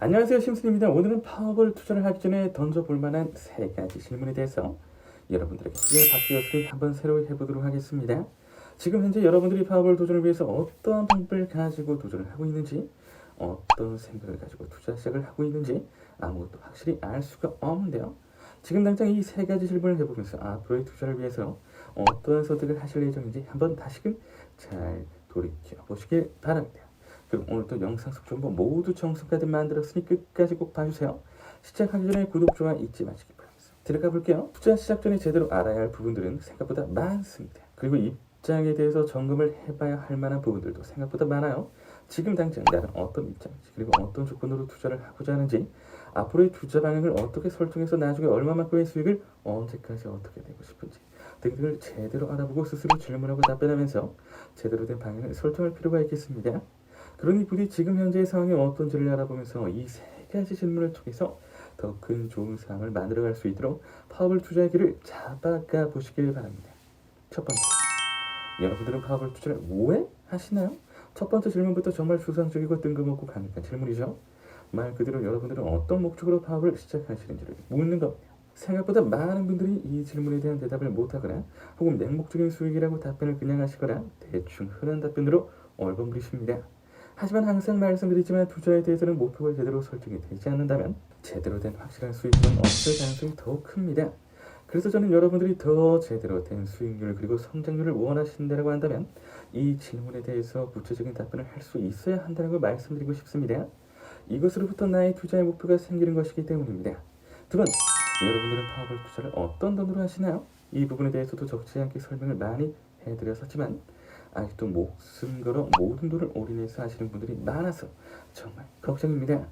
안녕하세요 심슨입니다. 오늘은 파워볼 투자를 하기 전에 던져볼 만한 세 가지 질문에 대해서 여러분들에게 바퀴 요술을 한번 새로 해보도록 하겠습니다. 지금 현재 여러분들이 파워볼 도전을 위해서 어떠한 방법을 가지고 도전을 하고 있는지 어떤 생각을 가지고 투자 시작을 하고 있는지 아무것도 확실히 알 수가 없는데요. 지금 당장 이 세 가지 질문을 해보면서 앞으로의 투자를 위해서 어떠한 선택을 하실 예정인지 한번 다시금 잘 돌이켜 보시길 바랍니다. 그럼 오늘도 영상 속 정보 모두 정성까지 만들었으니 끝까지 꼭 봐주세요. 시작하기 전에 구독, 좋아요 잊지 마시기 바랍니다. 들어가 볼게요. 투자 시작 전에 제대로 알아야 할 부분들은 생각보다 많습니다. 그리고 입장에 대해서 점검을 해봐야 할 만한 부분들도 생각보다 많아요. 지금 당장 나는 어떤 입장인지 그리고 어떤 조건으로 투자를 하고자 하는지 앞으로의 투자 방향을 어떻게 설정해서 나중에 얼마만큼의 수익을 언제까지 어떻게 내고 싶은지 등등을 제대로 알아보고 스스로 질문하고 답변하면서 제대로 된 방향을 설정할 필요가 있겠습니다. 그러니 부디 지금 현재의 상황이 어떤지를 알아보면서 이 세 가지 질문을 통해서 더 큰 좋은 상황을 만들어갈 수 있도록 파워블 투자의 길을 잡아가 보시길 바랍니다. 첫 번째, 여러분들은 파워블 투자를 왜 하시나요? 첫 번째 질문부터 정말 수상적이고 뜬금없고 강력한 질문이죠. 말 그대로 여러분들은 어떤 목적으로 파업을 시작하시는지를 묻는 겁니다. 생각보다 많은 분들이 이 질문에 대한 대답을 못하거나 혹은 맹목적인 수익이라고 답변을 그냥 하시거나 대충 흔한 답변으로 얼버무리십니다. 하지만 항상 말씀드리지만 투자에 대해서는 목표가 제대로 설정이 되지 않는다면 제대로 된 확실한 수익은 없을 가능성이 더욱 큽니다. 그래서 저는 여러분들이 더 제대로 된 수익률 그리고 성장률을 원하신다고 한다면 이 질문에 대해서 구체적인 답변을 할 수 있어야 한다는 걸 말씀드리고 싶습니다. 이것으로부터 나의 투자의 목표가 생기는 것이기 때문입니다. 두 번째, 여러분들은 파워볼 투자를 어떤 돈으로 하시나요? 이 부분에 대해서도 적지 않게 설명을 많이 해드렸었지만 아직도 목숨 걸어 모든 돈을 올인해서 하시는 분들이 많아서 정말 걱정입니다.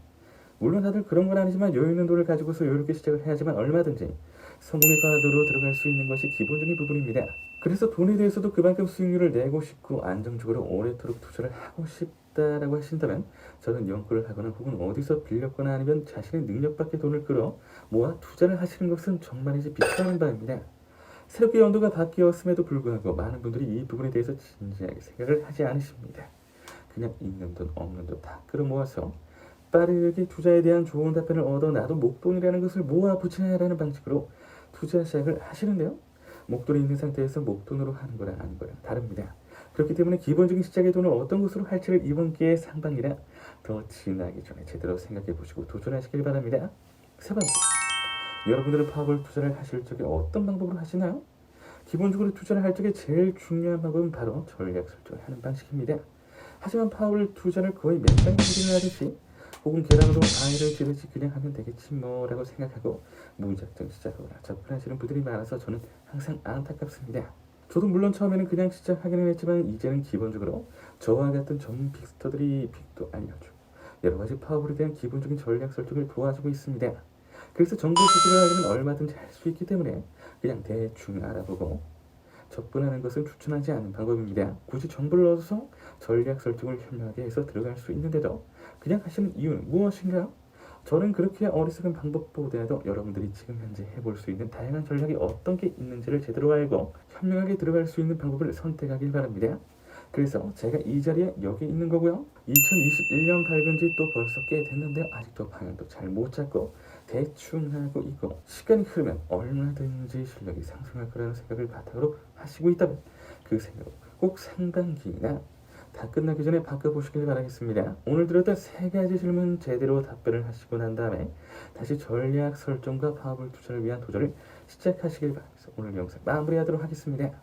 물론 다들 그런 건 아니지만 여유 있는 돈을 가지고서 여유롭게 시작을 해야지만 얼마든지 성공의 과도로 들어갈 수 있는 것이 기본적인 부분입니다. 그래서 돈에 대해서도 그만큼 수익률을 내고 싶고 안정적으로 오래도록 투자를 하고 싶다라고 하신다면 저는 연구를 하거나 혹은 어디서 빌렸거나 아니면 자신의 능력 밖의 돈을 끌어 모아 투자를 하시는 것은 정말이지 비추하는 바입니다. 새롭게 연도가 바뀌었음에도 불구하고 많은 분들이 이 부분에 대해서 진지하게 생각을 하지 않으십니다. 그냥 있는 돈 없는 돈 다 끌어모아서 빠르게 투자에 대한 좋은 답변을 얻어 나도 목돈이라는 것을 모아 붙여야라는 방식으로 투자 시작을 하시는데요. 목돈이 있는 상태에서 목돈으로 하는 거랑 아닌 거랑 다릅니다. 그렇기 때문에 기본적인 시작의 돈을 어떤 것으로 할지를 이번 기회의 상반기라 더 지나기 전에 제대로 생각해 보시고 도전하시길 바랍니다. 세 번째, 여러분들은 파워볼 투자를 하실 적에 어떤 방법으로 하시나요? 기본적으로 투자를 할 적에 제일 중요한 방법은 바로 전략 설정을 하는 방식입니다. 하지만 파워볼 투자를 거의 맨땅에 기대를 하듯이 혹은 계란으로 아이를 기르지 그냥 하면 되겠지 뭐라고 생각하고 무작정 시작하거나 접근하시는 분들이 많아서 저는 항상 안타깝습니다. 저도 물론 처음에는 그냥 시작하기는 했지만 이제는 기본적으로 저와 같은 전문 빅스터들이 빅도 알려주고 여러 가지 파워볼에 대한 기본적인 전략 설정을 도와주고 있습니다. 그래서 정보 수집을 하려면 얼마든지 할 수 있기 때문에 그냥 대충 알아보고 접근하는 것은 추천하지 않는 방법입니다. 굳이 정보를 얻어서 전략 설정을 현명하게 해서 들어갈 수 있는데도 그냥 하시는 이유는 무엇인가요? 저는 그렇게 어리석은 방법보다도 여러분들이 지금 현재 해볼 수 있는 다양한 전략이 어떤 게 있는지를 제대로 알고 현명하게 들어갈 수 있는 방법을 선택하길 바랍니다. 그래서 제가 이 자리에 여기 있는 거고요. 2021년 밝은 지 또 벌써 꽤 됐는데 아직도 방향도 잘 못 잡고 대충 하고 있고 시간이 흐르면 얼마든지 실력이 상승할 거라는 생각을 바탕으로 하시고 있다면 그 생각을 꼭 상반기나 다 끝나기 전에 바꿔보시길 바라겠습니다. 오늘 드렸던 세 가지 질문 제대로 답변을 하시고 난 다음에 다시 전략 설정과 파업을 투자를 위한 도전을 시작하시길 바라면서 오늘 영상 마무리하도록 하겠습니다.